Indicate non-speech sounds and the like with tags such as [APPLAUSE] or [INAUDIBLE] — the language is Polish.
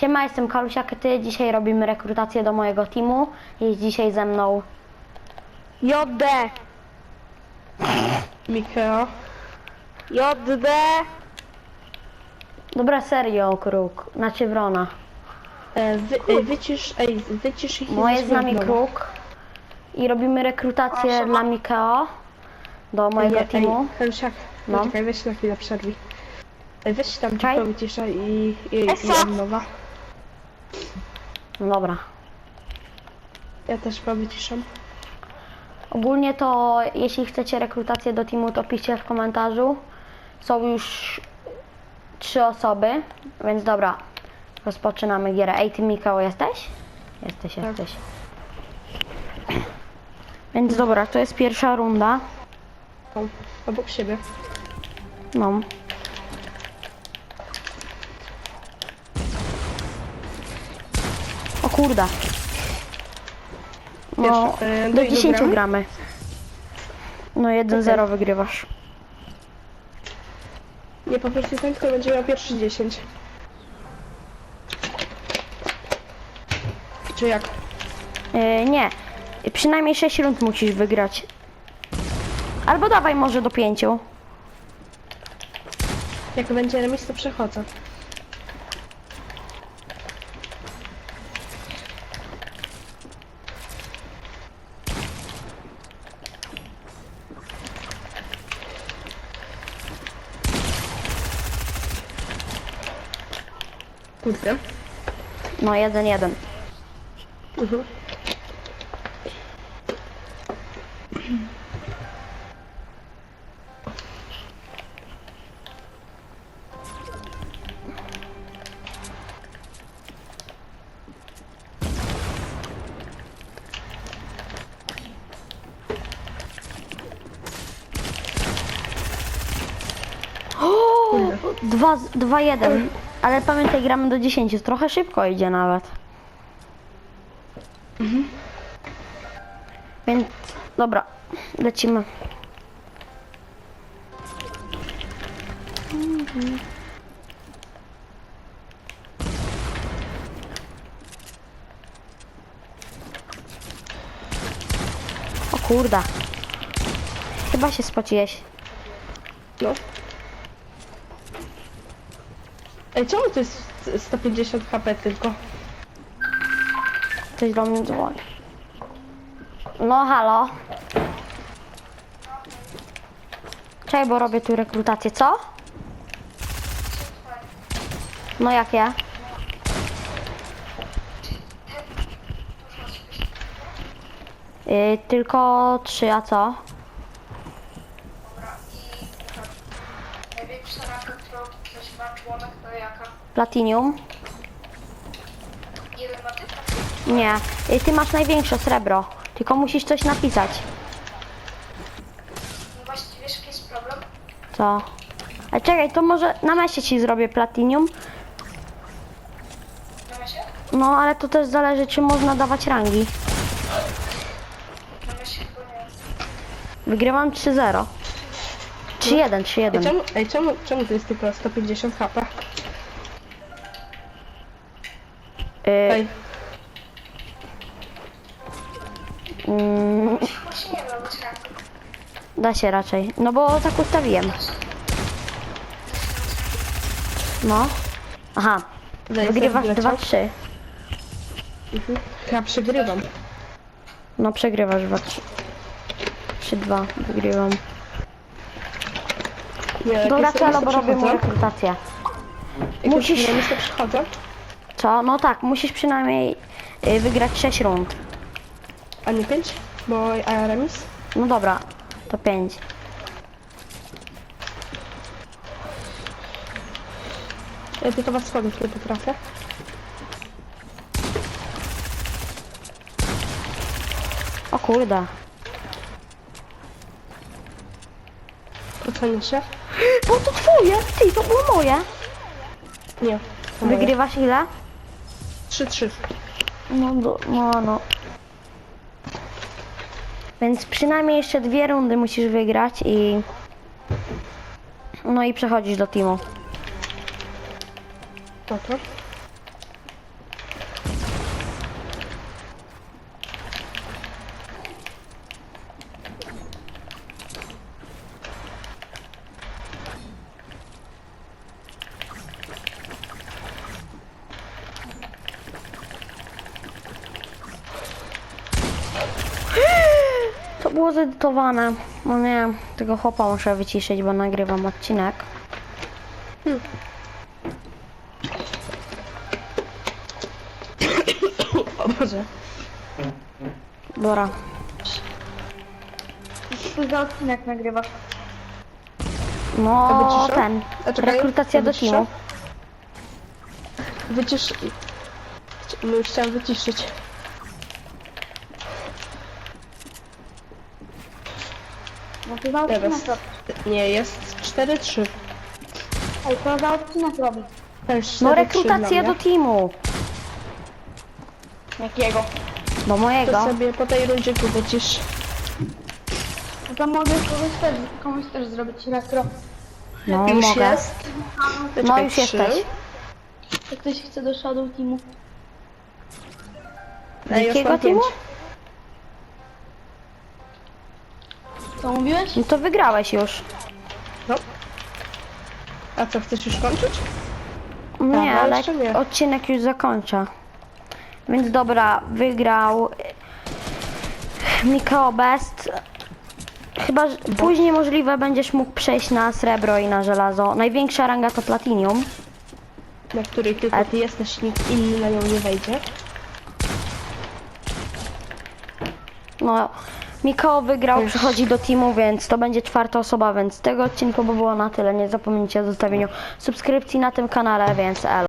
Siema, jestem Kalusiak, ty. Dzisiaj robimy rekrutację do mojego teamu. Jest dzisiaj ze mną JD. Mikeo. JD. Dobra, serio, kruk. Znaczy wrona. E, wy, e, wycisz, ej, wycisz ich i jest z nami kruk. I robimy rekrutację dla Mikeo. Do mojego Ej, teamu. Ej, Helsiak, No. no. czekaj, weź na chwilę przerwij. Ej, weź tam Czekaj. tylko wyciszaj i, i, i Esa. od nowa. No dobra. Ja też powyciszam. Ogólnie to jeśli chcecie rekrutację do teamu, to piszcie w komentarzu. Są już trzy osoby, więc dobra. Rozpoczynamy gierę. Ej, ty Mikeo jesteś? Jesteś, Tak. jesteś. Więc dobra, to jest pierwsza runda. Obok siebie. No. O kurde. No, Pierwsza, e, do do ilu 10 gramy? gramy. No 1-0 wygrywasz. Nie, po prostu ten, kto będzie miał pierwszy 10. Czy jak? Yy, nie. Przynajmniej 6 rund musisz wygrać. Albo dawaj może do 5. Jak będzie remis, to przechodzę. Kurde. No 1-1. Mhm. [GASPS] Kurde. 2-1. Ale pamiętaj, gramy do 10. Trochę szybko idzie nawet. Więc dobra, lecimy. O kurda. Chyba się spociłeś. No. Ej, czemu to jest 150 HP tylko? Ktoś do mnie dzwoni. No halo. Czekaj, bo robię tu rekrutację, co? No jakie? Yy, tylko trzy, a co? Platinium? Nie. Yy, ty masz największe srebro. Tylko musisz coś napisać. No właśnie, wiesz jaki jest problem? Co? A czekaj, to może na mesie ci zrobię platinium. Na mesie? No, ale to też zależy, czy można dawać rangi. Na mesie chyba nie. Wygrywam 3-0. 3-1, Ej, 3-1. czemu, ej, czemu, czemu to jest tylko 150 HP? Ej, mm, da się raczej. No bo tak ustawiłem. No. Aha. Daj Wygrywasz sobie 2-3. mhm. ja przegrywam. No przegrywasz 2-3. 3-2. Wygrywam. Nie, jak Dobra, celo, bo przechodzę. rekrutację. Jak musisz- jest remis, to przechodzę. Co? No tak, musisz przynajmniej yy, wygrać 6 rund. A nie 5? Bo a remis? No dobra, to 5. Ja tylko was schodów nie potrafię. O kurde. Ocenię się? [GASPS] Bo to twoje! Ty, to było moje. Nie. Wygrywasz ile? 3-3. No, do, no, no. Więc przynajmniej jeszcze dwie rundy musisz wygrać i... No i przechodzisz do teamu. No to. To było zedytowane. No nie, tego chłopa muszę wyciszyć, bo nagrywam odcinek. [COUGHS] O Boże. Dobra. Za odcinek nagrywasz? No, ten. A czekaj, Rekrutacja ja do teamu. Wycisz... No już chciałam wyciszyć. No to za Teraz. odcinek. Nie, jest 4-3. Ej, co za odcinek? Też No 4-3 rekrutacja dla do mnie. teamu. Jakiego? Do mojego. To sobie po tej rundzie tu wycisz. No to mogę komuś też, komuś też zrobić retro. No już mogę. jest. No Czekaj, już trzy. jesteś. Jak ktoś chce do Shadow Teamu. Ej, już Jakiego mam teamu? pięć. Co mówiłeś? No to wygrałeś już. No. A co, chcesz już kończyć? Nie, ale jeszcze nie. odcinek już zakończę. Więc dobra, wygrał Mikro Best. Chyba że później możliwe będziesz mógł przejść na srebro i na żelazo. Największa ranga to platinum. Na której tylko ty jesteś, nikt inny na nią nie wejdzie. No, Miko wygrał, przychodzi do teamu, więc to będzie czwarta osoba, więc z tego odcinku by było na tyle. Nie zapomnijcie o zostawieniu subskrypcji na tym kanale, więc elo.